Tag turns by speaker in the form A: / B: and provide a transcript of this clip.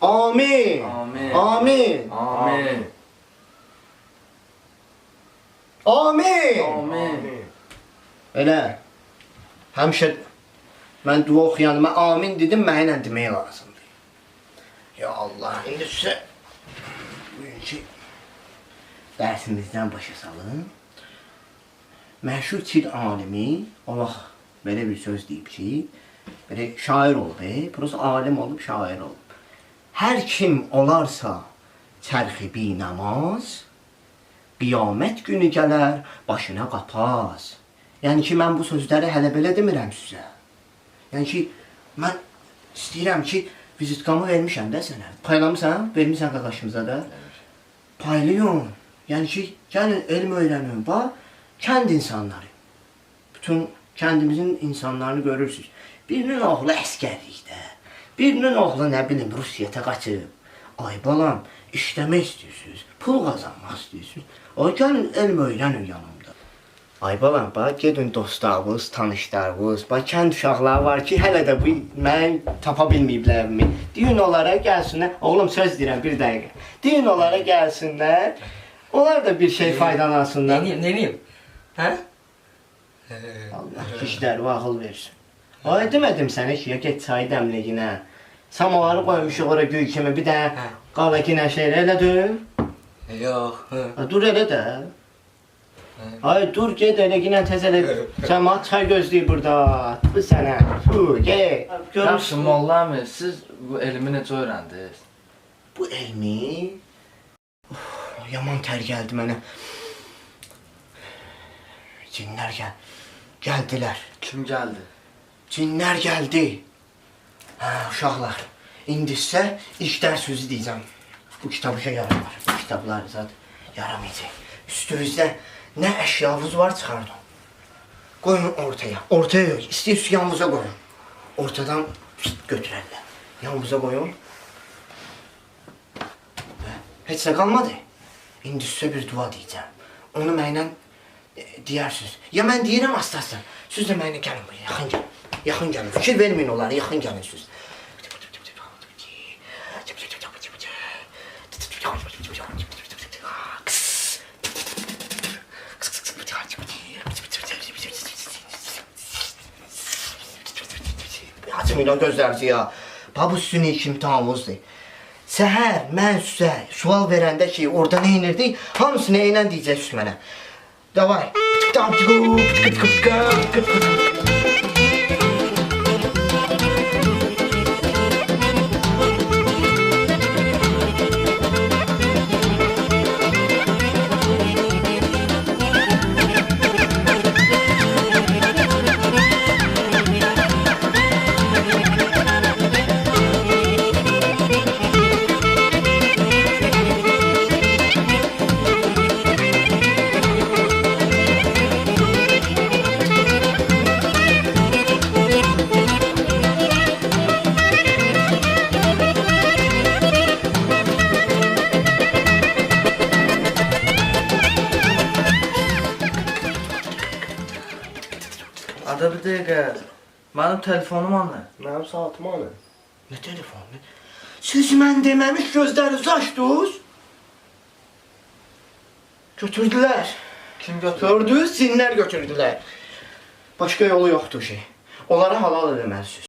A: Amin.
B: Amin.
A: Amin.
B: Amin.
A: Amin.
B: Amin.
A: Elə. Həmişə mən dua oxuyanıma amin dedim, mənə demək lazımdır. Ya Allah, indi sizə bugünkü dərsimizdən başa salın. Məşhur Çin alimi vaxt belə bir söz deyib ki, belə şair olub, e? prosta alim olub, şair olub. Hər kim olarsa çərxi bi namaz, qiyamət günü gələr, başına qapaz. Yəni ki, mən bu sözləri hələ belə demirəm sizə. Yəni ki, mən istəyirəm ki, vizitkamı vermişəm də sənə. Paylamısan? Vermisən qardaşımıza da? Paylayın. Yəni ki, gəlin elm öyrənin. Bax, kənd insanları. Bütün kəndimizin insanlarını görürsünüz. Birinin oğlu əskərlikdə. Birinin oğlu nə bilim Rusiyaya qaçıb. Ay balam, işləmək istəyirsiniz, pul qazanmaq istəyirsiniz. O gəlin elm öyrənin yanımda. Ay balam, bax gedin dostlarınız, tanışlarınız, bax kənd uşaqları var ki, hələ də bu mən tapa bilməyiblərmi. Deyin onlara gəlsinlər. Oğlum söz deyirəm bir dəqiqə. Deyin onlara gəlsinlər. Onlar da bir şey faydalansınlar.
B: Neniyim, neniyim? Hə?
A: Allah kişilərimə ağıl versin. Ay demədim sənə ki, ya get çayı dəmlə yenə. Samavarı qoymuşuq ora göy kimi bir də qala yenə şeylə elə dur.
B: Yox.
A: Dur elə də. Ay dur get elə yenə təzələ. Cəmaət çay gözləyir burada. Bu sənə. Fu, get.
B: Yaxşı,
A: Görmüsün
B: Molla əmi, siz bu elmi necə öyrəndiniz?
A: Bu elmi Uf, yaman tər gəldi mənə. Cinlər gəl. Gəldilər.
B: Kim gəldi?
A: Cinlər gəldi. Hə, uşaqlar. İndi sizə ilk sözü deyəcəm. Bu kitab işə yaramır. Bu kitablar zat yaramayacaq. Üstünüzdə nə əşyavız var çıxardın. Qoyun ortaya. Ortaya yox. İstəyirsiniz yanınıza qoyun. Ortadan. Yanınıza qoyun. Və Heç nə qalmadı. İndi sizə bir dua deyəcəm. Onu mənlə e, deyərsiniz. Ya mən deyirəm astasın. Siz də mənə gəlin buraya. Yaxın gəlin. Yaxın gəlin. Fikir verməyin onlara. Yaxın gəlin siz. Açmayın gözlərinizi ya. Bax bu sizin ilk imtihanınızdır. Səhər mən sual verəndə ki, orada nə inirdik, hamısını eynən deyəcəksiniz mənə. Давай.
B: Ada bir dəqiqə. Mənim telefonum anı.
C: Mənim saatım hanı?
A: Nə telefonu? Siz mən deməmiş gözlərinizi açdınız. Götürdülər.
B: Kim götürdü?
A: Cinlər götürdülər. Başqa yolu yoxdur şey. Onlara halal eləməlisiniz.